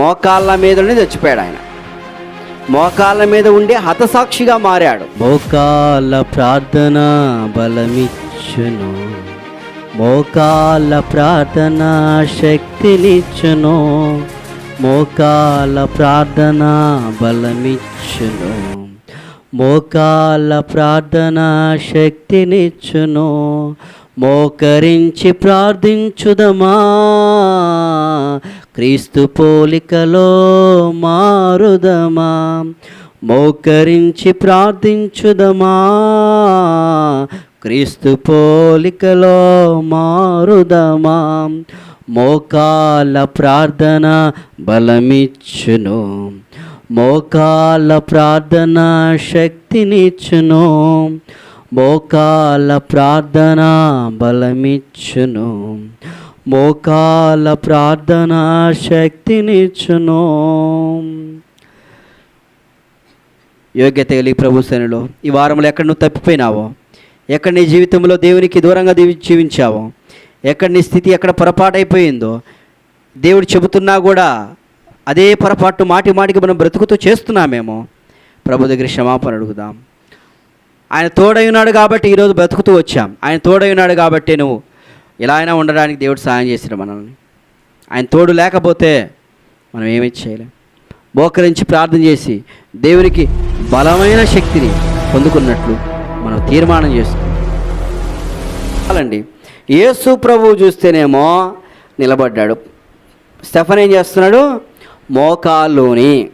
మోకాళ్ళ మీదనే చచ్చిపోయాడు ఆయన. మోకాళ్ళ మీద ఉండి హతసాక్షిగా మారాడు. మోకాళ్ళ ప్రార్థన బలమిచ్చును. మోకాళ్ళ ప్రార్థన శక్తినిచ్చును. మోకాళ్ళ ప్రార్థన బలమిచ్చును. మోకాళ్ళ ప్రార్థన శక్తినిచ్చును. మోకరించి ప్రార్థించుదమా? క్రీస్తు పోలికలో మారుదమా? మోకరించి ప్రార్థించుదమా? క్రీస్తు పోలికలో మారుదమా? మోకాల ప్రార్థన బలమిచ్చును. మోకాల ప్రార్థన శక్తినిచ్చును. మోకాల ప్రార్థన బలమిచ్చును. మోకాల ప్రార్థన శక్తినిచ్చును. యోగ్యత కలిగి ప్రభు సన్నిలో ఈ వారంలో ఎక్కడ నువ్వు తప్పిపోయినావో ఎక్కడ నీ జీవితంలో దేవునికి దూరంగా దీవి జీవించావో ఎక్కడ నీ స్థితి ఎక్కడ పొరపాటైపోయిందో దేవుడు చెబుతున్నా కూడా అదే పొరపాటు మాటి మాటికి మనం బ్రతుకుతూ చేస్తున్నామేమో ప్రభు దగ్గర క్షమాపణ అడుగుదాం. ఆయన తోడై ఉన్నాడు కాబట్టి ఈరోజు బ్రతుకుతూ వచ్చాం. ఆయన తోడై ఉన్నాడు కాబట్టి నువ్వు ఇలా అయినా ఉండడానికి దేవుడు సాయం చేసిన మనల్ని. ఆయన తోడు లేకపోతే మనం ఏమీ చేయలేం. మోకరించి ప్రార్థన చేసి దేవునికి బలమైన శక్తిని పొందుకున్నట్లు మనం తీర్మానం చేసుకోవాలండి యేసు ప్రభువు చూస్తేనేమో నిలబడ్డాడు. స్టెఫన్ ఏం చేస్తున్నాడు? మోకాల్లోని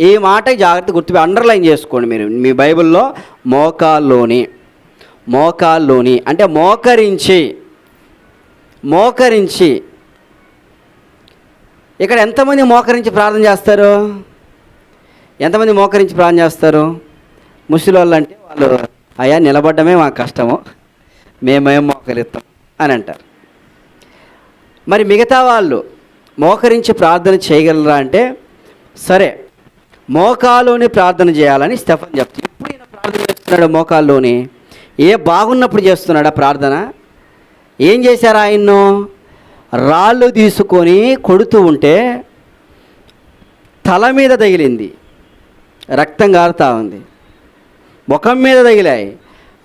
ఈ మాట జాగ్రత్త గుర్తు అండర్లైన్ చేసుకోండి మీరు. మీ బైబిల్లో మోకాల్లోని మోకాల్లోని అంటే మోకరించి మోకరించి. ఇక్కడ ఎంతమంది మోకరించి ప్రార్థన చేస్తారు? ఎంతమంది మోకరించి ప్రార్థన చేస్తారు? ముసలి వాళ్ళు అంటే వాళ్ళు అయ్యా నిలబడ్డమే మాకు కష్టము. మేమేం మోకరిస్తాం అని అంటారు. మరి మిగతా వాళ్ళు మోకరించి ప్రార్థన చేయగలరా అంటే సరే మోకాలోనే ప్రార్థన చేయాలని స్టెఫన్ చెప్తాడు ఎప్పుడు ఈయన ప్రార్థన చేస్తున్నాడు మోకాల్లోని? ఏ బాగున్నప్పుడు చేస్తున్నాడా ప్రార్థన? ఏం చేశారు ఆయన్ను? రాళ్ళు తీసుకొని కొడుతూ ఉంటే తల మీద తగిలింది. రక్తం కారుతూ ఉంది. ముఖం మీద తగిలాయి.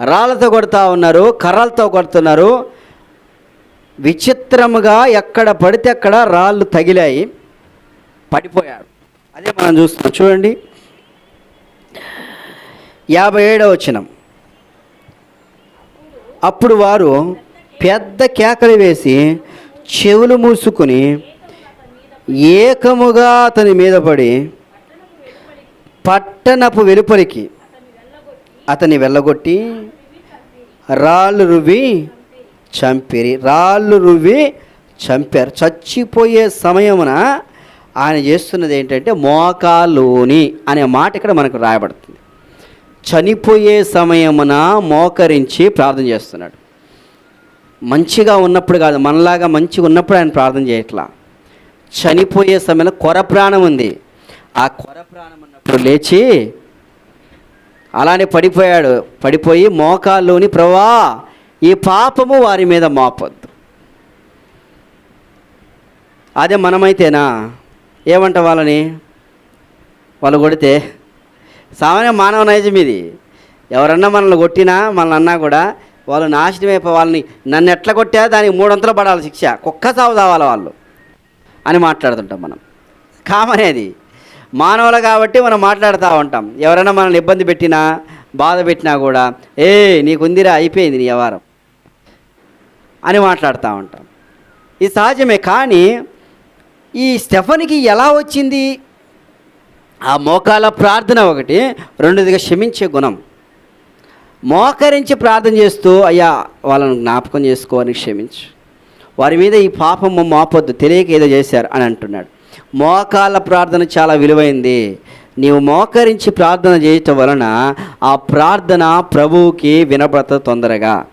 రాళ్ళతో కొడుతూ ఉన్నారు కర్రలతో కొడుతున్నారు. విచిత్రముగా ఎక్కడ పడితే అక్కడ రాళ్ళు తగిలాయి పడిపోయాడు. అదే మనం చూస్తున్నాం. చూడండి. యాభై ఏడవ వచనం. అప్పుడు వారు పెద్ద కేకలు వేసి చెవులు మూసుకొని ఏకముగా అతని మీద పడి పట్టణపు వెలుపలికి అతని వెళ్ళగొట్టి రాళ్ళు రువ్వి చంపిరి రాళ్ళు రువ్వి చంపారు. చచ్చిపోయే సమయమున ఆయన చేస్తున్నది ఏంటంటే మోకాలోని అనే మాట ఇక్కడ మనకు రాయబడుతుంది. చనిపోయే సమయమున మోకరించి ప్రార్థన చేస్తున్నాడు. మంచిగా ఉన్నప్పుడు కాదు మనలాగా మంచిగా ఉన్నప్పుడు ఆయన ప్రార్థన చేయట్లా. చనిపోయే సమయంలో కొర ప్రాణం ఉంది. ఆ కొర ప్రాణం ఉన్నప్పుడు లేచి అలానే పడిపోయాడు. పడిపోయి మోకాల్లోని ప్రభా ఈ పాపము వారి మీద మోపద్దు. అదే మనమైతేనా? ఏమంట వాళ్ళని? వాళ్ళు కొడితే? సామాన్య మానవ నైజం ఇది. ఎవరన్నా మనల్ని కొట్టినా మనల్ని అన్నా కూడా వాళ్ళు నాశనం వాళ్ళని నన్ను ఎట్లా కొట్టా? దానికి మూడొంతలు పడాలి శిక్ష. కుక్క సాగు తావాలి వాళ్ళు అని మాట్లాడుతుంటాం మనం. కామనేది మానవులు కాబట్టి మనం మాట్లాడుతూ ఉంటాం. ఎవరైనా మనల్ని ఇబ్బంది పెట్టినా బాధ పెట్టినా కూడా ఏ నీకుందిరా అయిపోయింది నీ వ్యవహారం అని మాట్లాడుతూ ఉంటాం. ఇది సహజమే. కానీ ఈ స్టెఫన్కి ఎలా వచ్చింది? ఆ మోకాల ప్రార్థన ఒకటి రెండోదిగా క్షమించే గుణం. మోకరించి ప్రార్థన చేస్తూ అయ్యా వాళ్ళను జ్ఞాపకం చేసుకోవాలని క్షమించు. వారి మీద ఈ పాపము మోపొద్దు తెలియక ఏదో చేశారు అని అంటున్నాడు. మోకాల ప్రార్థన చాలా విలువైంది. నీవు మోకరించి ప్రార్థన చేయటం వలన ఆ ప్రార్థన ప్రభువుకి వినపడత తొందరగా.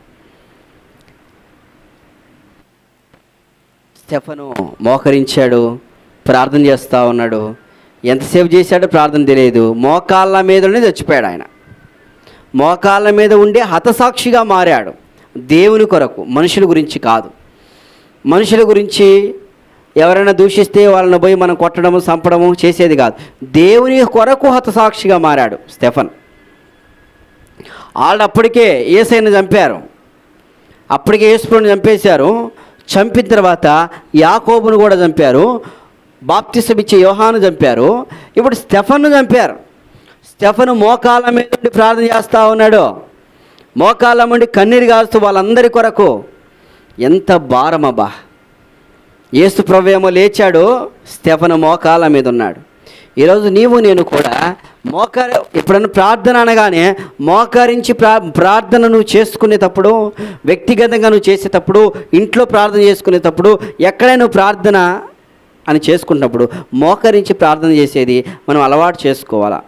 స్టెఫను మోకరించాడు ప్రార్థన చేస్తూ ఉన్నాడు. ఎంతసేపు చేశాడో ప్రార్థన తెలియదు. మోకాళ్ళ మీదనే చచ్చిపోయాడు ఆయన. మోకాళ్ళ మీద ఉండే హతసాక్షిగా మారాడు. దేవుని కొరకు మనుషుల గురించి కాదు. మనుషుల గురించి ఎవరైనా దూషిస్తే వాళ్ళని పోయి మనం కొట్టడము చంపడము చేసేది కాదు. దేవుని కొరకు హతసాక్షిగా మారాడు స్టెఫన్. వాళ్ళు అప్పటికే ఏసైని చంపారు. అప్పటికే యేసుప్రభుని చంపేశారు. చంపిన తర్వాత యాకోబును కూడా చంపారు బాప్తిసమిచ్చే యోహాను చంపారు ఇప్పుడు స్టెఫన్ను చంపారు. స్టెఫను మోకాల మీద ఉండి ప్రార్థన చేస్తూ ఉన్నాడు. మోకాళ్ళ ఉండి కన్నీరు కాస్తూ వాళ్ళందరి కొరకు ఎంత భారమబ్బా. ఏసు ప్రవేమో లేచాడు స్టెఫను మోకాళ్ళ మీద ఉన్నాడు. ఈరోజు నీవు నేను కూడా మోకార ఎప్పుడన్నా ప్రార్థన అనగానే మోకరించి ప్రా ప్రార్థన నువ్వు చేసుకునేటప్పుడు వ్యక్తిగతంగా నువ్వు చేసేటప్పుడు ఇంట్లో ప్రార్థన చేసుకునేటప్పుడు ఎక్కడైనా నువ్వు ప్రార్థన అని చేసుకున్నప్పుడు మోకరించి ప్రార్థన చేసేది మనం అలవాటు చేసుకోవాలా?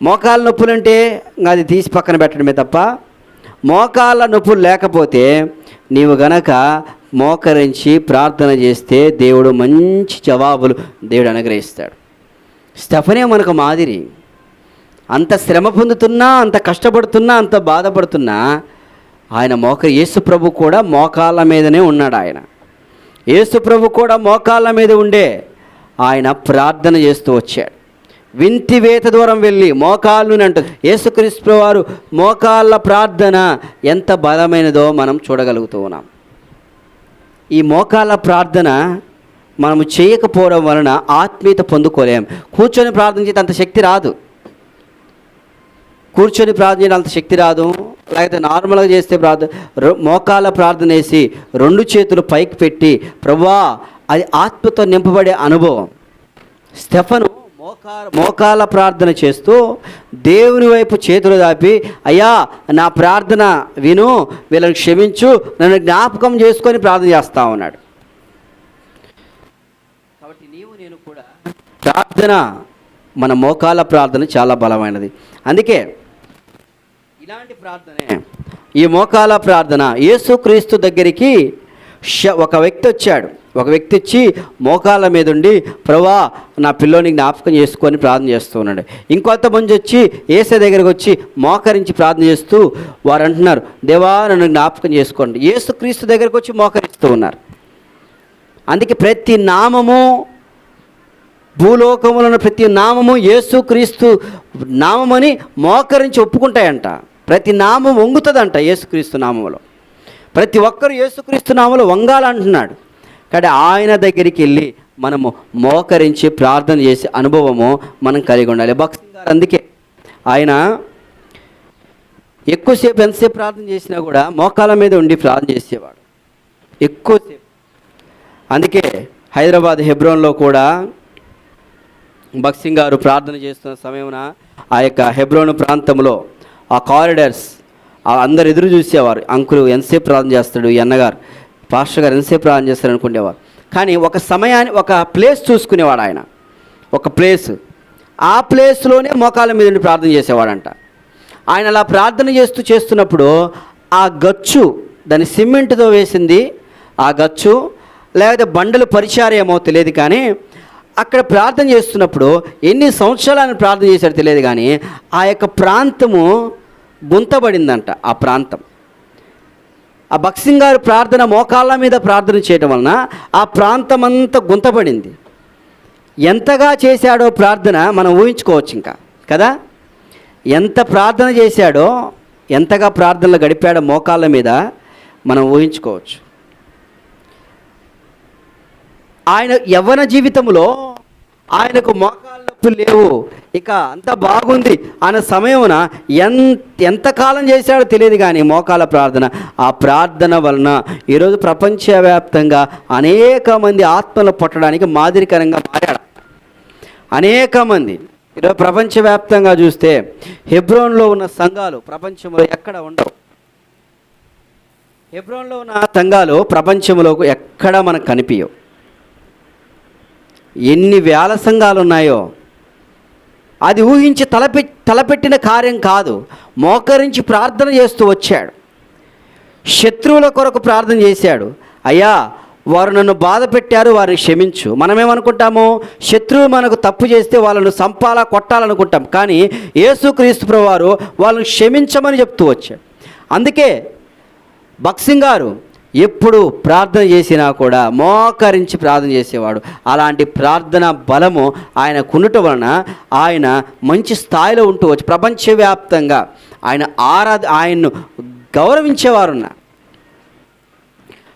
మోకాళ్ళ నొప్పులంటే ఇంకా అది తీసి పక్కన పెట్టడమే తప్ప మోకాళ్ళ నొప్పులు లేకపోతే నీవు గనక మోకరించి ప్రార్థన చేస్తే దేవుడు మంచి జవాబులు దేవుడు అనుగ్రహిస్తాడు. స్టెఫనే మనకు మాదిరి. అంత శ్రమ పొందుతున్నా అంత కష్టపడుతున్నా అంత బాధపడుతున్నా ఆయన మోక యేసు ప్రభు కూడా మోకాళ్ళ మీదనే ఉన్నాడు ఆయన. యేసు ప్రభు కూడా మోకాళ్ళ మీద ఉండే ఆయన ప్రార్థన చేస్తూ వచ్చాడు. వింతివేత దూరం వెళ్ళి మోకాళ్ళుని అంటారు యేసుక్రీస్తు వారు మోకాళ్ళ ప్రార్థన ఎంత బలమైనదో మనం చూడగలుగుతూ ఉన్నాం. ఈ మోకాల ప్రార్థన మనము చేయకపోవడం వలన ఆత్మీయత పొందుకోలేం. కూర్చొని ప్రార్థన చేస్తే అంత శక్తి రాదు. కూర్చొని ప్రార్థన చేయడం అంత శక్తి రాదు. లేకపోతే నార్మల్గా చేస్తే ప్రార్థన మోకాల ప్రార్థన వేసి రెండు చేతులు పైకి పెట్టి ప్రభా అది ఆత్మతో నింపబడే అనుభవం. స్టెఫను మోకాల ప్రార్థన చేస్తూ దేవుని వైపు చేతులు దాపి అయ్యా నా ప్రార్థన విను వీళ్ళని క్షమించు నన్ను జ్ఞాపకం చేసుకొని ప్రార్థన చేస్తా ఉన్నాడు కాబట్టి నీవు నేను కూడా ప్రార్థన మన మోకాల ప్రార్థన చాలా బలమైనది. అందుకే ఇలాంటి ప్రార్థనే ఈ మోకాల ప్రార్థన యేసుక్రీస్తు దగ్గరికి ఒక వ్యక్తి వచ్చాడు. ఒక వ్యక్తి వచ్చి మోకాళ్ళ మీద ఉండి ప్రభా నా పిల్లోని జ్ఞాపకం చేసుకొని ప్రార్థన చేస్తూ ఉన్నాడు. ఇంకొంతమంది వచ్చి ఏసే దగ్గరకు వచ్చి మోకరించి ప్రార్థన చేస్తూ వారు అంటున్నారు దేవా నన్ను జ్ఞాపకం చేసుకోండి. యేసుక్రీస్తు దగ్గరకు వచ్చి మోకరిస్తూ ఉన్నారు. అందుకే ప్రతి నామము భూలోకములో ఉన్న ప్రతి నామము యేసుక్రీస్తు నామమని మోకరించి ఒప్పుకుంటాయంట. ప్రతి నామం వంగుతుందంట యేసుక్రీస్తు నామములో. ప్రతి ఒక్కరు యేసుక్రీస్తు నామములో వంగాలంటున్నాడు. కానీ ఆయన దగ్గరికి వెళ్ళి మనము మోకరించి ప్రార్థన చేసే అనుభవము మనం కలిగి ఉండాలి. భక్తి గారు అందుకే ఆయన ఎక్కువసేపు ఎంతసేపు ప్రార్థన చేసినా కూడా మోకాల మీద ఉండి ప్రార్థన చేసేవాడు. ఎక్కువసేపు. అందుకే హైదరాబాద్ హెబ్రోన్లో కూడా భక్సింగ్ గారు ప్రార్థన చేస్తున్న సమయమున ఆ యొక్క హెబ్రోన్ ప్రాంతంలో ఆ కారిడర్స్ ఆ అందరు ఎదురు చూసేవారు. అంకులు ఎంతసేపు ప్రార్థన చేస్తాడు ఈ అన్నగారు? పాస్టర్ గారు ఎంతసేపు ప్రార్థన చేస్తారు అనుకునేవారు కానీ ఒక సమయాన్ని ఒక ప్లేస్ చూసుకునేవాడు ఆయన. ఒక ప్లేస్. ఆ ప్లేస్లోనే మోకాల మీద ఉండి ప్రార్థన చేసేవాడంట. ఆయన అలా ప్రార్థన చేస్తూ చేస్తున్నప్పుడు ఆ గచ్చు దాని సిమెంట్తో వేసింది ఆ గచ్చు లేకపోతే బండలు పరిచారేమో తెలియదు కానీ అక్కడ ప్రార్థన చేస్తున్నప్పుడు ఎన్ని సంవత్సరాలు ఆయన ప్రార్థన చేశాడో తెలియదు కానీ ఆ యొక్క ప్రాంతము గుంతబడిందంట ఆ ప్రాంతం. ఆ భక్సింగ్ గారు ప్రార్థన మోకాళ్ళ మీద ప్రార్థన చేయడం వలన ఆ ప్రాంతం అంతా గుంతపడింది. ఎంతగా చేశాడో ప్రార్థన మనం ఊహించుకోవచ్చు ఇంకా కదా? ఎంత ప్రార్థన చేశాడో ఎంతగా ప్రార్థనలు గడిపాడో మోకాళ్ళ మీద మనం ఊహించుకోవచ్చు. ఆయన యవ్వన జీవితంలో ఆయనకు మోకాళ్ళ నొప్పులు లేవు. ఇక అంత బాగుంది అనే సమయమున ఎంత ఎంతకాలం చేశాడో తెలియదు కానీ మోకాల ప్రార్థన. ఆ ప్రార్థన వలన ఈరోజు ప్రపంచవ్యాప్తంగా అనేక మంది ఆత్మలు పుట్టడానికి మాదిరికరంగా మారాడు. అనేక మంది. ఈరోజు ప్రపంచవ్యాప్తంగా చూస్తే హెబ్రోన్లో ఉన్న సంఘాలు ప్రపంచంలో ఎక్కడ ఉండవు. హెబ్రోన్లో ఉన్న సంఘాలు ప్రపంచంలో ఎక్కడ మనకు కనిపించవు ఎన్ని వేల సంఘాలు ఉన్నాయో అది ఊహించి తలపె తలపెట్టిన కార్యం కాదు. మోకరించి ప్రార్థన చేస్తూ వచ్చాడు. శత్రువుల కొరకు ప్రార్థన చేశాడు. అయ్యా వారు నన్ను బాధ పెట్టారు వారిని క్షమించు. మనమేమనుకుంటాము? శత్రువు మనకు తప్పు చేస్తే వాళ్ళను సంపాలా కొట్టాలనుకుంటాం. కానీ యేసుక్రీస్తు ప్రభువారు వాళ్ళని క్షమించమని చెప్తూ వచ్చాడు. అందుకే భక్సింగ్ గారు ఎప్పుడు ప్రార్థన చేసినా కూడా మోకరించి ప్రార్థన చేసేవాడు. అలాంటి ప్రార్థన బలము ఆయన వలన ఆయన మంచి స్థాయిలో ఉంటూ వచ్చి ప్రపంచవ్యాప్తంగా ఆయన ఆరాధ ఆయన్ను గౌరవించేవారున్న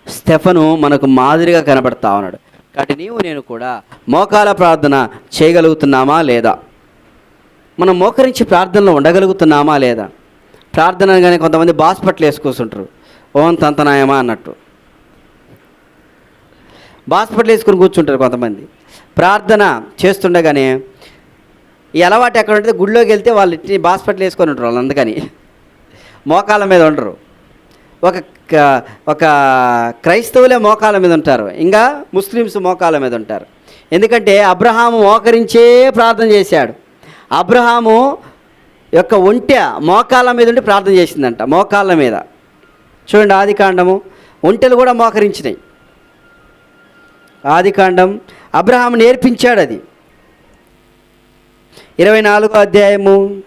స్టెఫను మనకు మాదిరిగా కనబడతా ఉన్నాడు. కాబట్టి నీవు నేను కూడా మోకాల ప్రార్థన చేయగలుగుతున్నామా లేదా? మనం మోకరించి ప్రార్థనలో ఉండగలుగుతున్నామా లేదా? ప్రార్థన కానీ కొంతమంది బాస్పట్లు వేసుకొస్తుంటారు ఓం తంతనాయమా అన్నట్టు. బాస్పట్లు వేసుకుని కూర్చుంటారు కొంతమంది. ప్రార్థన చేస్తుండగానే ఈ అలవాటు ఎక్కడ ఉంటే గుడిలోకి వెళ్తే వాళ్ళు ఇట్టి బాస్పట్లు వేసుకొని ఉంటారు వాళ్ళు అందుకని. మోకాళ్ళ మీద ఉండరు. ఒక ఒక క్రైస్తవులే మోకాళ్ళ మీద ఉంటారు. ఇంకా ముస్లిమ్స్ మోకాల మీద ఉంటారు. ఎందుకంటే అబ్రహాము మోకరించే ప్రార్థన చేశాడు. అబ్రహాము యొక్క ఒంటె మోకాళ్ళ మీద ఉండి ప్రార్థన చేసిందంట. మోకాళ్ళ మీద. చూడండి ఆది కాండము. ఒంటెలు కూడా మోకరించినాయి. ఆది కాండం అబ్రహాం నేర్పించాడు అది. ఇరవై నాలుగో అధ్యాయము.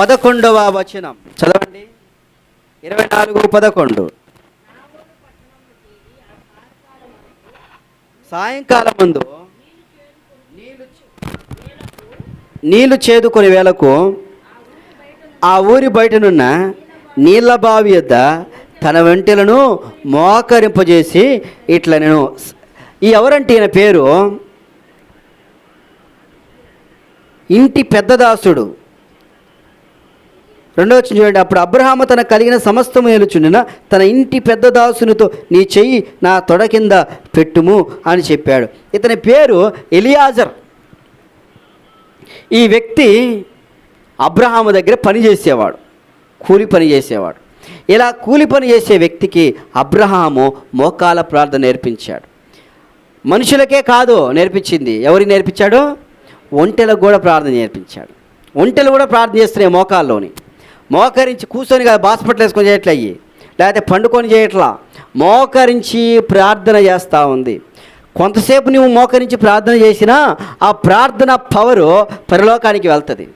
పదకొండవ వచనం. చదవండి. ఇరవై నాలుగు పదకొండు. సాయంకాలం ముందు నీళ్ళు చేదుకొని వేళకు ఆ ఊరి బయటనున్న నీళ్ళ బావి యొద్ద తన వెంటలను మోకరింపజేసి ఇట్లా నేను ఈ ఎవరంటే ఈయన పేరు? ఇంటి పెద్దదాసుడు రెండవ వచ్చిన చూడండి అప్పుడు అబ్రహాము తన కలిగిన సమస్తము ఏలుచుండిన తన ఇంటి పెద్ద దాసునితో నీ చెయ్యి నా తొడ కింద పెట్టుము అని చెప్పాడు. ఇతని పేరు ఎలియాజర్. ఈ వ్యక్తి అబ్రహాము దగ్గర పని చేసేవాడు. కూలి పని చేసేవాడు. ఇలా కూలి పని చేసే వ్యక్తికి అబ్రహాము మోకాల ప్రార్థన నేర్పించాడు. మనుషులకే కాదు నేర్పించింది. ఎవరికి నేర్పించాడు? ఒంటెలకు కూడా ప్రార్థన నేర్పించాడు. ఒంటెలు కూడా ప్రార్థన చేస్తున్నాయి మోకాల్లోని మోకరించి కూర్చొని కదా హాస్పిటల్ వేసుకొని చేయట్లయ్యి లేకపోతే పండుకొని చేయట్లా. మోకరించి ప్రార్థన చేస్తూ ఉంది. కొంతసేపు నువ్వు మోకరించి ప్రార్థన చేసినా ఆ ప్రార్థన పవరు పరలోకానికి వెళ్తుంది.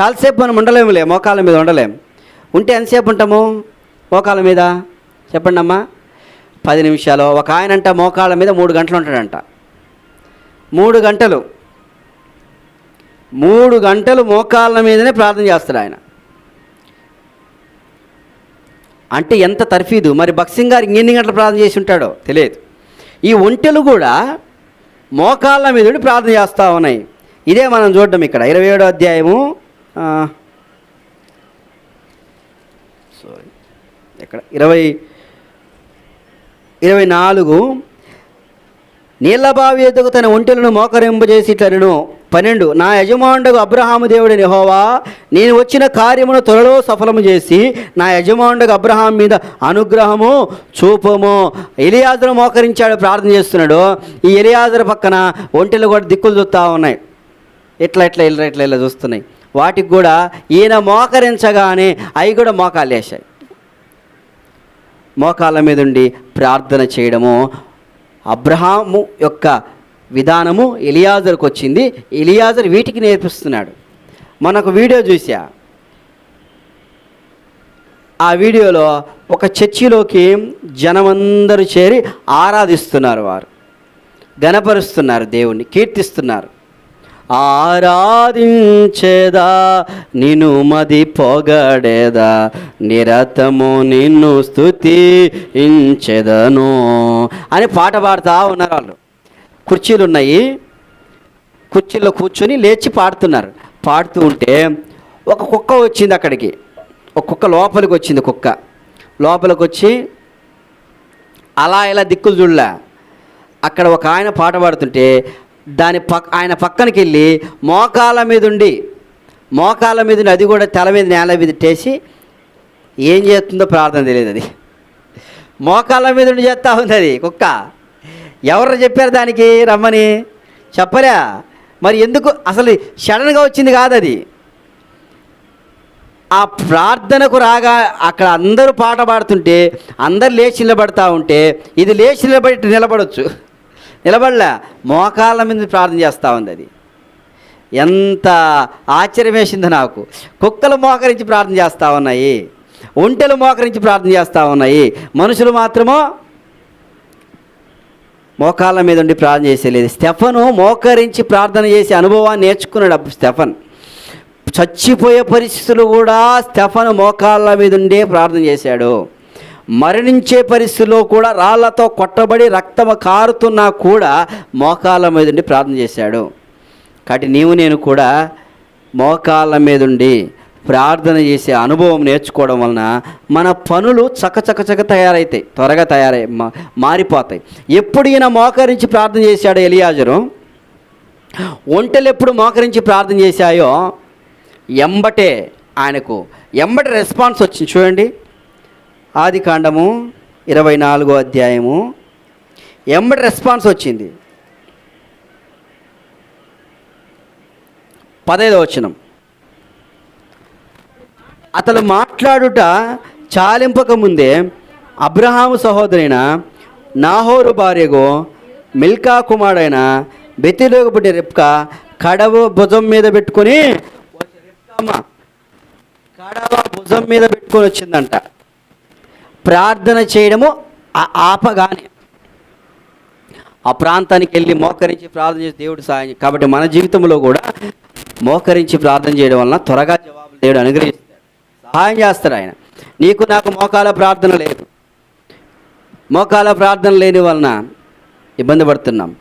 చాలాసేపు మనం ఉండలేములే మోకాళ్ళ మీద ఉండలేం ఉంటే ఎంతసేపు ఉంటాము? మోకాళ్ళ మీద? చెప్పండి అమ్మా. పది నిమిషాలు. ఒక ఆయన అంట మోకాళ్ళ మీద మూడు గంటలు ఉంటాడంట. మూడు గంటలు. మూడు గంటలు మోకాళ్ళ మీదనే ప్రార్థన చేస్తాడు ఆయన. అంటే ఎంత తర్ఫీదు? మరి బక్సింగ్ గారు ఎన్ని గంటలు ప్రార్థన చేసి ఉంటాడో తెలియదు. ఈ ఒంటెలు కూడా మోకాళ్ళ మీద ప్రార్థన చేస్తూ ఉన్నాయి. ఇదే మనం చూడడం ఇక్కడ. ఇరవై ఏడో అధ్యాయము సారీ ఎక్కడ? ఇరవై ఇరవై నాలుగు. నీళ్ళబావి ఎదుగు తన ఒంటెలను మోకరింపజేసి ఇట్లను పన్నెండు. నా యజమానుడు అబ్రహాము దేవుడు నిహోవా నేను వచ్చిన కార్యమును త్వరలో సఫలము చేసి నా యజమానుడు అబ్రహాం మీద అనుగ్రహము చూపము. ఎలియాజరు మోకరించాడు ప్రార్థన చేస్తున్నాడు. ఈ ఎలియాజరు పక్కన ఒంటెలు కూడా దిక్కులు చూస్తూ ఉన్నాయి. ఇట్లా ఇట్లా ఇట్లా ఇట్లా ఇలా చూస్తున్నాయి? వాటికి కూడా ఈయన మోకరించగానే అవి కూడా మోకాలు వేసాయి మోకాళ్ళ మీద ఉండి ప్రార్థన చేయడము అబ్రహాము యొక్క విధానము ఎలియాజర్కి వచ్చింది. ఎలియాజర్ వీటికి నేర్పిస్తున్నాడు. మనకు వీడియో చూసా ఆ వీడియోలో ఒక చర్చిలోకి జనమందరూ చేరి ఆరాధిస్తున్నారు వారు. గణపరుస్తున్నారు దేవుణ్ణి కీర్తిస్తున్నారు. ఆరాధించేదా నిను మది పొగడేదా నిరతము నిన్ను స్థుతి ఇంచెదను అని పాట పాడుతూ ఉన్నారు వాళ్ళు. కుర్చీలు ఉన్నాయి. కుర్చీలో కూర్చొని లేచి పాడుతున్నారు. పాడుతూ ఉంటే ఒక కుక్క వచ్చింది అక్కడికి. ఒక కుక్క లోపలికి వచ్చింది కుక్క. లోపలికి వచ్చి అలా ఇలా దిక్కులు చూడలే. అక్కడ ఒక ఆయన పాట పాడుతుంటే దాని పక్ ఆయన పక్కనకి వెళ్ళి మోకాల మీద ఉండి మోకాల మీద ఉండి అది కూడా తల మీద నేల మీద టేసి ఏం చేస్తుందో ప్రార్థన తెలియదు అది. మోకాళ్ళ మీద ఉండి చేస్తూ ఉంది అది కుక్క. ఎవరు చెప్పారు దానికి? రమ్మని. చెప్పలే మరి ఎందుకు? అసలు సడన్గా వచ్చింది కాదు అది. ఆ ప్రార్థనకు రాగా అక్కడ అందరూ పాట పాడుతుంటే అందరు లేచి నిలబడతా ఉంటే ఇది లేచి నిలబడి నిలబడొచ్చు. నిలబడలే. మోకాళ్ళ మీద ప్రార్థన చేస్తూ ఉంది అది. ఎంత ఆశ్చర్యమేసింది నాకు. కుక్కలు మోకరించి ప్రార్థన చేస్తూ ఉన్నాయి. ఒంటెలు మోకరించి ప్రార్థన చేస్తూ ఉన్నాయి. మనుషులు మాత్రమో మోకాళ్ళ మీద ఉండి ప్రార్థన చేసేలేదు. స్టెఫను మోకరించి ప్రార్థన చేసే అనుభవాన్ని నేర్చుకున్నాడు అప్పుడు స్టెఫన్. చచ్చిపోయే పరిస్థితులు కూడా స్టెఫన్ మోకాళ్ళ మీద ఉండే ప్రార్థన చేశాడు. మరణించే పరిస్థితిలో కూడా రాళ్ళతో కొట్టబడి రక్తము కారుతున్నా కూడా మోకాళ్ళ మీదుండి ప్రార్థన చేశాడు. కాబట్టి నీవు నేను కూడా మోకాళ్ళ మీదుండి ప్రార్థన చేసే అనుభవం నేర్చుకోవడం వలన మన పనులు చకచకచక తయారవుతాయి త్వరగా తయారై మా- మారిపోతాయి. ఎప్పుడు ఈయన మోకరించి ప్రార్థన చేశాడు ఎలియాజరు? ఒంటెలు ఎప్పుడు మోకరించి ప్రార్థన చేశాయో? ఎంబటే ఆయనకు ఎంబటి రెస్పాన్స్ వచ్చింది. చూడండి. ఆది కాండము ఇరవై నాలుగో అధ్యాయము. ఎంబటి రెస్పాన్స్ వచ్చింది. పదైదో వచనం. అతను మాట్లాడుట చాలింపక ముందే అబ్రహాము సహోదరైన నాహోరు భార్యగో మిల్కా కుమారుడైన బెతిలోకి పుట్టిన రెప్క కడవ భుజం మీద పెట్టుకొని కడవ భుజం మీద పెట్టుకొని వచ్చిందంట. ప్రార్థన చేయడము ఆ- ఆపగానే. ఆ ప్రాంతానికి వెళ్ళి మోకరించి ప్రార్థన చేసి దేవుడు సాయం కాబట్టి మన జీవితంలో కూడా మోకరించి ప్రార్థన చేయడం వలన త్వరగా జవాబులు దేవుడు అనుగ్రహిస్తాడు. సహాయం చేస్తాడు ఆయన. నీకు నాకు మోకాల ప్రార్థన లేదు. మోకాల ప్రార్థన లేని వలన ఇబ్బంది పడుతున్నాం.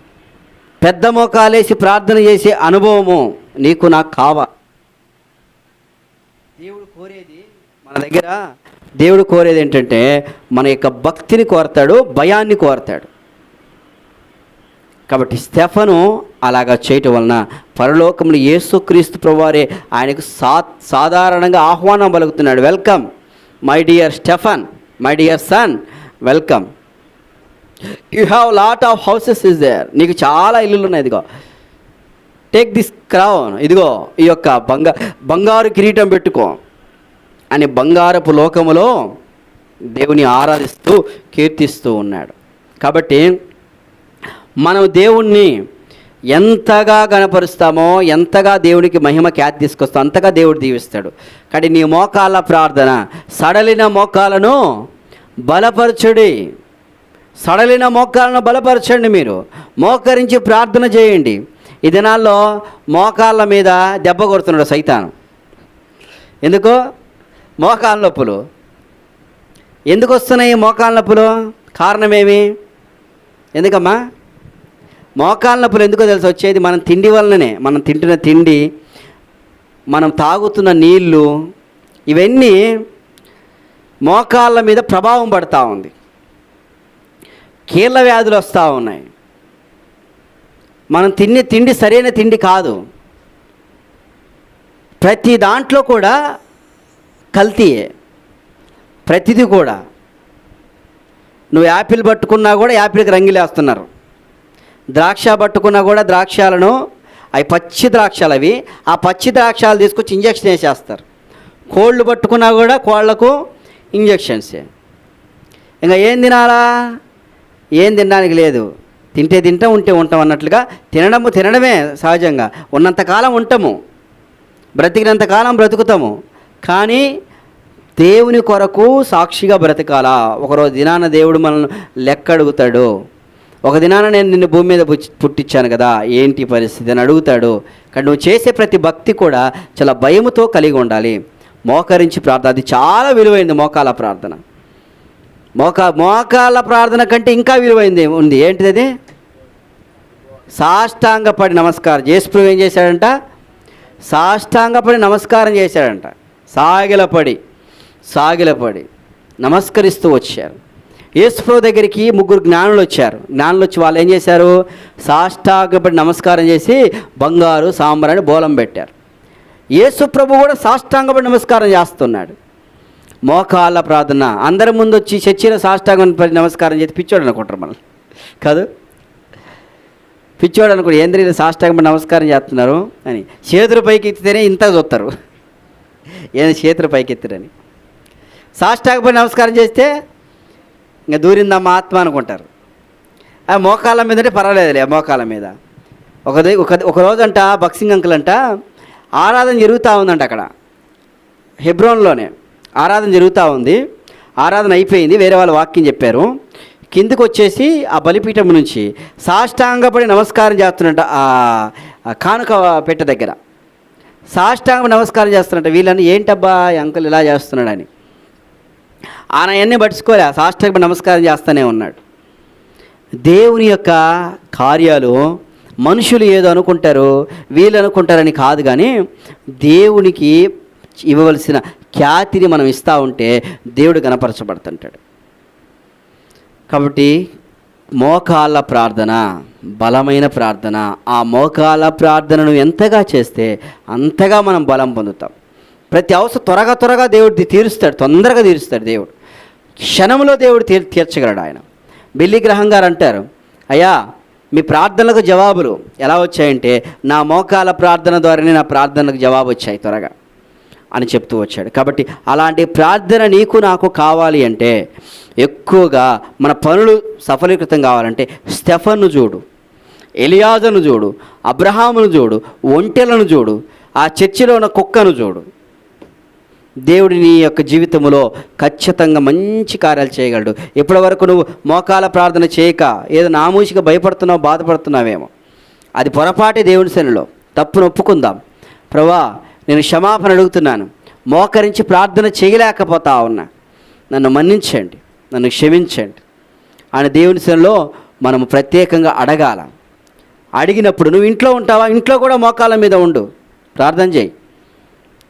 పెద్ద మోకాలేసి ప్రార్థన చేసే అనుభవము నీకు నాకు కావా దేవుడు కోరేది మన దగ్గర దేవుడు కోరేది ఏంటంటే మన యొక్క భక్తిని కోరతాడు భయాన్ని కోరతాడు. కాబట్టి స్టెఫను అలాగా చేయటం వలన పరలోకంలో యేసుక్రీస్తు ప్రభువారే ఆయనకు సా సాధారణంగా ఆహ్వానం పలుకుతున్నాడు. Welcome my dear Stefan my dear son welcome. You have lot of houses is there. నీకు చాలా ఇల్లులు ఉన్నాయి ఇదిగో. టేక్ దిస్ క్రౌన్ ఇదిగో ఈ యొక్క బంగా బంగారు కిరీటం పెట్టుకో. అనే బంగారపు లోకములో దేవుని ఆరాధిస్తూ కీర్తిస్తూ ఉన్నాడు. కాబట్టి మనం దేవుణ్ణి ఎంతగా గణపరుస్తామో ఎంతగా దేవునికి మహిమ ఖ్యాతి తీసుకొస్తామో అంతగా దేవుడు దీవిస్తాడు. కానీ నీ మోకాళ్ళ ప్రార్థన సడలిన మోకాలను బలపరచుడి. సడలిన మోకాలను బలపరచండి మీరు. మోకరించి ప్రార్థన చేయండి. ఈ దినాల్లో మోకాళ్ళ మీద దెబ్బ కొడుతున్నాడు సైతాను. ఎందుకు? మోకాల నొప్పులు. ఎందుకు వస్తున్నాయి మోకాల నొప్పులు? కారణమేమి ఎందుకమ్మా? మోకాల నొప్పులు ఎందుకో తెలుసు? వచ్చేది మనం తిండి వలననే. మనం తింటున్న తిండి మనం తాగుతున్న నీళ్ళు ఇవన్నీ మోకాళ్ళ మీద ప్రభావం పడుతూ ఉంది. కీళ్ళ వ్యాధులు వస్తూ ఉన్నాయి. మనం తినే తిండి సరైన తిండి కాదు. ప్రతి దాంట్లో కూడా కల్తీయే ప్రతిదీ కూడా. నువ్వు యాపిల్ పట్టుకున్నా కూడా యాపిల్కి రంగులేస్తున్నారు ద్రాక్ష పట్టుకున్నా కూడా ద్రాక్షాలను అవి పచ్చి ద్రాక్షలు అవి ఆ పచ్చి ద్రాక్షాలు తీసుకొచ్చి ఇంజక్షన్ వేసేస్తారు. కోళ్ళు పట్టుకున్నా కూడా కోళ్ళకు ఇంజక్షన్సే. ఇంకా ఏం తినాలా? ఏం తినడానికి లేదు. తింటే తింటాం ఉంటే ఉంటాం అన్నట్లుగా తినడము తినడమే సహజంగా. ఉన్నంతకాలం ఉంటాము. బ్రతికినంతకాలం బ్రతుకుతాము. కానీ దేవుని కొరకు సాక్షిగా బ్రతకాలా. ఒకరోజు దినాన దేవుడు మనల్ని లెక్క అడుగుతాడు ఒక దినాన నేను నిన్ను భూమి మీద పుట్టించాను కదా ఏంటి పరిస్థితి అని అడుగుతాడు. కానీ నువ్వు చేసే ప్రతి భక్తి కూడా చాలా భయముతో కలిగి ఉండాలి. మోకరించి ప్రార్థన అది చాలా విలువైంది మోకాల ప్రార్థన. మోకా మోకాల ప్రార్థన కంటే ఇంకా విలువైంది ఉంది. ఏంటిది అది? సాష్టాంగపడి నమస్కారం. జేసుప్రభు ఏం చేశాడంట? సాష్టాంగపడి నమస్కారం చేశాడంట. సాగిలపడి సాగిలపడి నమస్కరిస్తూ వచ్చారు. యేసుప్రభు దగ్గరికి ముగ్గురు జ్ఞానులు వచ్చారు. జ్ఞానులు వచ్చి వాళ్ళు ఏం చేశారు? సాష్టాంగపడి నమస్కారం చేసి బంగారు సాంబ్రాన్ని బోలం పెట్టారు. యేసుప్రభు కూడా సాష్టాంగపడి నమస్కారం చేస్తున్నాడు. మోకాళ్ళ ప్రార్థన. అందరి ముందు వచ్చి చర్చిలో సాష్టాంగం పడి నమస్కారం చేసి పిచ్చోడు అనుకుంటారు మనం కాదు? పిచ్చోడు అనుకుంటారు. ఏంద్రీలు సాష్టాంగపడి నమస్కారం చేస్తున్నారు అని. చేతులు పైకి ఎత్తితేనే ఇంత చూస్తారు. ఏదైనా చేతులు పైకి ఎత్తిరని నమస్కారం చేస్తే ఇంకా దూరిందమ్మ ఆత్మ అనుకుంటారు. ఆ మోకాళ్ళ మీద అంటే పర్వాలేదులే మోకాళ్ళ మీద. ఒక ఒక ఒక రోజంట బక్సింగ్ అంకుల్ అంట ఆరాధన జరుగుతూ ఉందంట అక్కడ. హెబ్రోన్లోనే ఆరాధన జరుగుతూ ఉంది. ఆరాధన అయిపోయింది వేరే వాళ్ళు వాక్యం చెప్పారు. కిందకు వచ్చేసి ఆ బలిపీఠం నుంచి సాష్టాంగపడి నమస్కారం చేస్తున్నట్ట ఆ కానుక పెట్ట దగ్గర. సాష్టాంగ నమస్కారం చేస్తున్నట్ట వీళ్ళని ఏంటబ్బా ఈ అంకుల్ ఇలా చేస్తున్నాడని. ఆయన అన్నీ పట్టుకోలే సాష్టాంగ నమస్కారం చేస్తూనే ఉన్నాడు. దేవుని యొక్క కార్యాలు మనుషులు ఏదో అనుకుంటారు వీళ్ళు అనుకుంటారని కాదు కానీ దేవునికి ఇవ్వవలసిన ఖ్యాతిని మనం ఇస్తూ ఉంటే దేవుడు గణపరచబడుతుంటాడు. కాబట్టి మోకాళ్ళ ప్రార్థన బలమైన ప్రార్థన. ఆ మోకాళ్ళ ప్రార్థనను ఎంతగా చేస్తే అంతగా మనం బలం పొందుతాం. ప్రతి అవసరం త్వరగా త్వరగా దేవుడు తీరుస్తాడు తొందరగా తీరుస్తాడు దేవుడు. క్షణంలో దేవుడు తీర్ తీర్చగలడు ఆయన. బిల్లి గ్రహం గారు అంటారు అయ్యా మీ ప్రార్థనలకు జవాబులు ఎలా వచ్చాయంటే నా మోకాల ప్రార్థన ద్వారానే నా ప్రార్థనలకు జవాబు వచ్చాయి త్వరగా. అని చెప్తూ వచ్చాడు. కాబట్టి అలాంటి ప్రార్థన నీకు నాకు కావాలి అంటే ఎక్కువగా మన పనులు సఫలీకృతం కావాలంటే స్టెఫన్ను చూడు ఎలియాజను చూడు అబ్రహామును చూడు ఒంటెలను చూడు ఆ చర్చిలో ఉన్న కుక్కను చూడు. దేవుడి నీ యొక్క జీవితంలో ఖచ్చితంగా మంచి కార్యాలు చేయగలడు. ఇప్పటి వరకు నువ్వు మోకాల ప్రార్థన చేయక ఏదో నామూషిగా భయపడుతున్నావు బాధపడుతున్నావేమో. అది పొరపాటి దేవుని శనిలో తప్పును ఒప్పుకుందాం. ప్రభా నేను క్షమాపణ అడుగుతున్నాను. మోకరించి ప్రార్థన చేయలేకపోతా ఉన్నా. నన్ను మన్నించండి. నన్ను క్షమించండి. ఆయన దేవుని శనిలో మనము ప్రత్యేకంగా అడగాల. అడిగినప్పుడు నువ్వు ఇంట్లో ఉంటావా? ఇంట్లో కూడా మోకాల మీద ఉండు. ప్రార్థన చేయి.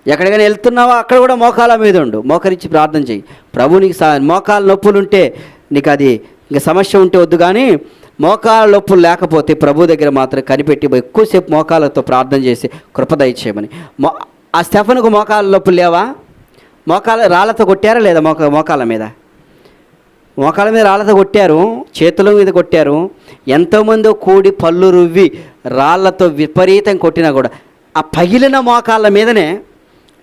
ఎక్కడికైనా వెళ్తున్నావా? అక్కడ కూడా మోకాల మీద ఉండు. మోకరించి ప్రార్థన చేయి. ప్రభు నీకు సా మోకాల నొప్పులు ఉంటే నీకు అది ఇంకా సమస్య ఉంటే వద్దు కానీ మోకాల నొప్పులు లేకపోతే ప్రభు దగ్గర మాత్రం కనిపెట్టి ఎక్కువసేపు మోకాలతో ప్రార్థన చేసి కృప దయచేయమని. మో ఆ స్టెఫన్కు మోకాల నొప్పులు లేవా? మోకాల రాళ్ళతో కొట్టారా లేదా మోక మోకాల మీద? మోకాల మీద రాళ్ళతో కొట్టారు చేతుల మీద కొట్టారు. ఎంతోమందో కూడి పళ్ళు రువ్వి రాళ్ళతో విపరీతం కొట్టినా కూడా ఆ పగిలిన మోకాళ్ళ మీదనే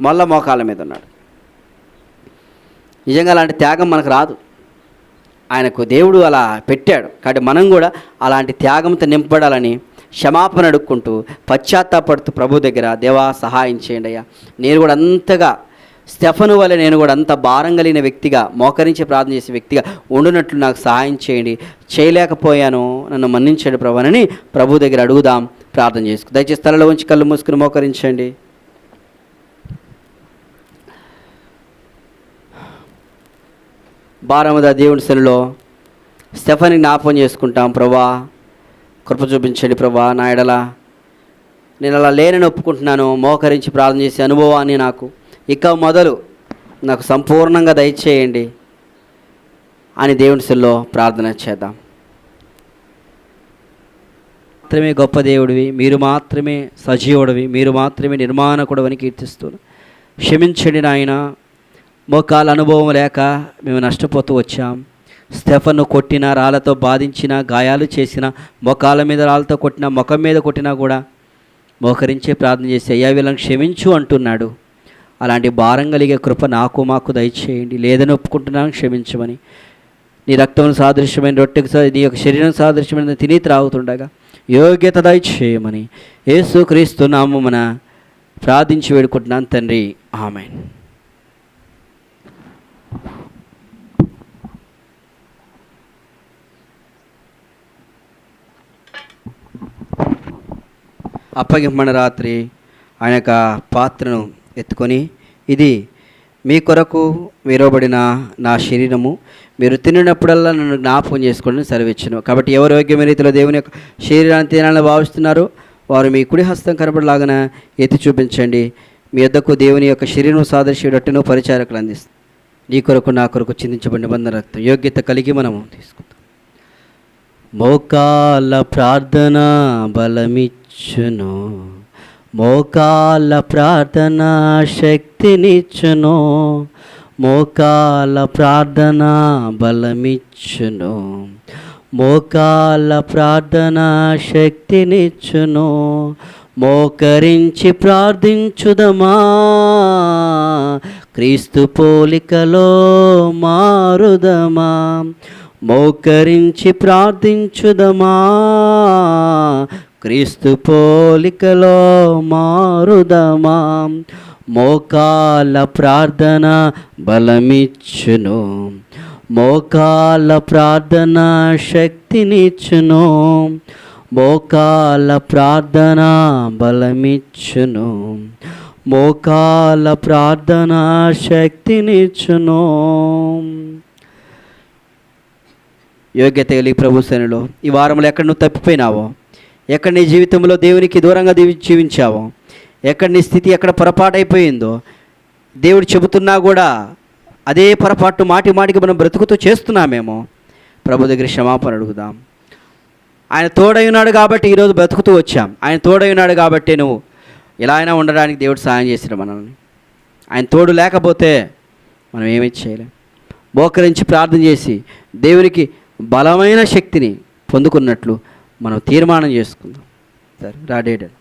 మళ్ళా మోకాళ్ళ మీద ఉన్నాడు. నిజంగా అలాంటి త్యాగం మనకు రాదు. ఆయనకు దేవుడు అలా పెట్టాడు. కాబట్టి మనం కూడా అలాంటి త్యాగంతో నింపడాలని క్షమాపణ అడుక్కుంటూ పశ్చాత్తాపడుతూ ప్రభు దగ్గర దేవా సహాయం చేయండి అయ్యా. నేను కూడా అంతగా స్టెఫను వల్ల నేను కూడా అంత భారం కలిగిన వ్యక్తిగా మోకరించి ప్రార్థన చేసే వ్యక్తిగా ఉండునట్లు నాకు సహాయం చేయండి. చేయలేకపోయాను నన్ను మన్నించండి ప్రభు అని ప్రభు దగ్గర అడుగుదాం ప్రార్థన చేసుకు దయచేసి తలలో ఉంచి కళ్ళు మూసుకుని మోకరించండి. బారమద దేవుని సెలలో స్టెఫని జ్ఞాపకం చేసుకుంటాం. ప్రభా కృప చూపించండి ప్రభా నా ఎడల. నేను అలా లేనని ఒప్పుకుంటున్నాను. మోకరించి ప్రార్థన చేసే అనుభవాన్ని నాకు. ఇక మొదలు నాకు సంపూర్ణంగా దయచేయండి. అని దేవుని సెల్లో ప్రార్థన చేద్దాం. మాత్రమే గొప్ప దేవుడివి మీరు మాత్రమే సజీవుడివి మీరు మాత్రమే నిర్మాణకుడవని కీర్తిస్తున్నాను క్షమించండి నాయన. మోకాల అనుభవం లేక మేము నష్టపోతూ వచ్చాం. స్టెఫన్ను కొట్టిన రాళ్ళతో బాధించిన గాయాలు చేసిన మొఖాల మీద రాళ్ళతో కొట్టిన ముఖం మీద కొట్టినా కూడా మోకరించే ప్రార్థన చేసి అయ్యా వీళ్ళని క్షమించు అంటున్నాడు. అలాంటి భారం కలిగే కృప నాకు మాకు దయచేయండి. లేదని ఒప్పుకుంటున్నాను క్షమించమని. నీ రక్తం సాదృశ్యమైన రొట్టెకు నీ యొక్క శరీరం సాదృశ్యమైన తిని త్రాగుతుండగా యోగ్యత దయచేయమని. యేసు క్రీస్తు నామమున ప్రార్థించి వేడుకుంటున్నాను తండ్రి. ఆమెన్. అప్పగింపన రాత్రి ఆయన యొక్క పాత్రను ఎత్తుకొని ఇది మీ కొరకు వేరబడిన నా శరీరము. మీరు తినినప్పుడల్లా నన్ను జ్ఞాపకం చేసుకోండి సెలవిచ్చును. కాబట్టి ఎవరు యోగ్యమైన రీతిలో దేవుని యొక్క శరీరాన్ని తినాలని భావిస్తున్నారో వారు మీ కుడి హస్తం కనబడలాగాన ఎత్తి చూపించండి. మీ యొద్దకు దేవుని యొక్క శరీరం సాదృశ్యుడట్టును పరిచారకులు అందిస్తారు నీ కొరకు నా కొరకు చిందించబడిన బంధన రక్తం యోగ్యత కలిగి మనము తీసుకుంటాం మోకాల ప్రార్థన బలమిచ్చును. మోకాల ప్రార్థన శక్తినిచ్చును. మోకాల ప్రార్థన బలమిచ్చును. మోకాల ప్రార్థన శక్తినిచ్చును. మోకరించి ప్రార్థించుదమా. క్రీస్తు పోలికలో మారుదమా. మోకరించి ప్రార్థించుదమా? క్రీస్తు పోలికలో మారుదమా? మోకాల ప్రార్థన బలమిచ్చును. మోకాల ప్రార్థన శక్తినిచ్చును. మోకాల ప్రార్థన బలమిచ్చును. మోకాల ప్రార్థన శక్తినిచ్చును. యోగ్యత కలిగి ప్రభు సేనలో ఈ వారంలో ఎక్కడ నువ్వు తప్పిపోయినావో ఎక్కడ నీ జీవితంలో దేవునికి దూరంగా దీవి- జీవించావో ఎక్కడ నీ స్థితి ఎక్కడ పొరపాటైపోయిందో దేవుడు చెబుతున్నా కూడా అదే పొరపాటు మాటి మాటికి మనం బ్రతుకుతూ చేస్తున్నామేమో ప్రభు దగ్గర క్షమాపణ అడుగుదాం. ఆయన తోడై ఉన్నాడు కాబట్టి ఈరోజు బ్రతుకుతూ వచ్చాం. ఆయన తోడై ఉన్నాడు కాబట్టి నువ్వు ఎలా అయినా ఉండడానికి దేవుడు సాయం చేసిన మనల్ని. ఆయన తోడు లేకపోతే మనం ఏమీ చేయలేం. మోకరించి ప్రార్థన చేసి దేవునికి బలమైన శక్తిని పొందుకున్నట్లు మనం తీర్మానం చేసుకుందాం. సరే రాడేడు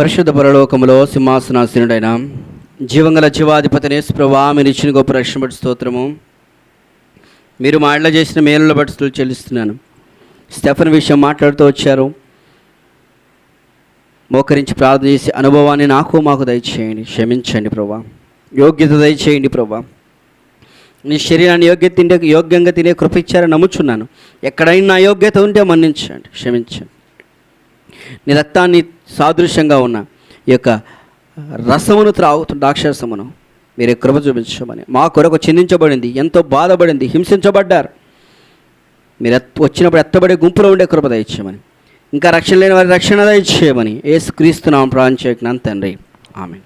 పరిశుద్ధ పరలోకములో సింహాసనాసీనుడైన జీవంగల జీవాధిపతి నేసుప్రభా మీరు ఇచ్చిన గొప్ప రక్షణ బట్టి స్తోత్రము. మీరు మా ఇళ్ళ చేసిన మేలుల బట్టి చెల్లిస్తున్నాను. స్టెఫన్ విషయం మాట్లాడుతూ వచ్చారు. మోకరించి ప్రార్థన చేసి అనుభవాన్ని నాకు మాకు దయచేయండి. క్షమించండి ప్రభా. యోగ్యత దయచేయండి ప్రభా. నీ శరీరాన్ని యోగ్యత తింటే యోగ్యంగా తినే కృప ఇచ్చారని నమ్ముచున్నాను. ఎక్కడైనా నా యోగ్యత ఉంటే మన్నించండి. క్షమించండి. నీ రక్తాన్ని సాదృశ్యంగా ఉన్న ఈ యొక్క రసమును త్రాగుతున్న రాక్షసమును మీరే కృప చూపించమని. మా కొరకు చిందించబడింది ఎంతో బాధపడింది హింసించబడ్డారు. మీరు ఎత్ వచ్చినప్పుడు ఎత్తబడే గుంపులో ఉండే కృప దయచేయమని. ఇంకా రక్షణ లేని వారి రక్షణ దయచేయమని ఏసు క్రీస్తున్నాం ప్రాణం చేయకున్నాను తండ్రి. ఆమె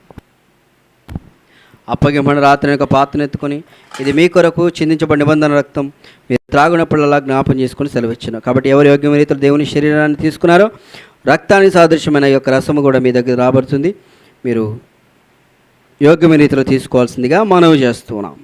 అప్పగింపడిన రాత్రి యొక్క పాత్రనెత్తుకొని ఇది మీ కొరకు చిందించబడిన నిబంధన రక్తం మీరు త్రాగునప్పుడల్లా జ్ఞాపం చేసుకుని సెలవిచ్చిన. కాబట్టి ఎవరు యోగ్యమైన రీతిలో దేవుని శరీరాన్ని తీసుకున్నారో రక్తానికి సాదృశ్యమైన యొక్క రసము కూడా మీ దగ్గర రాబడుతుంది. మీరు యోగ్యమైన రీతిలో తీసుకోవాల్సిందిగా మనవి చేస్తున్నాం.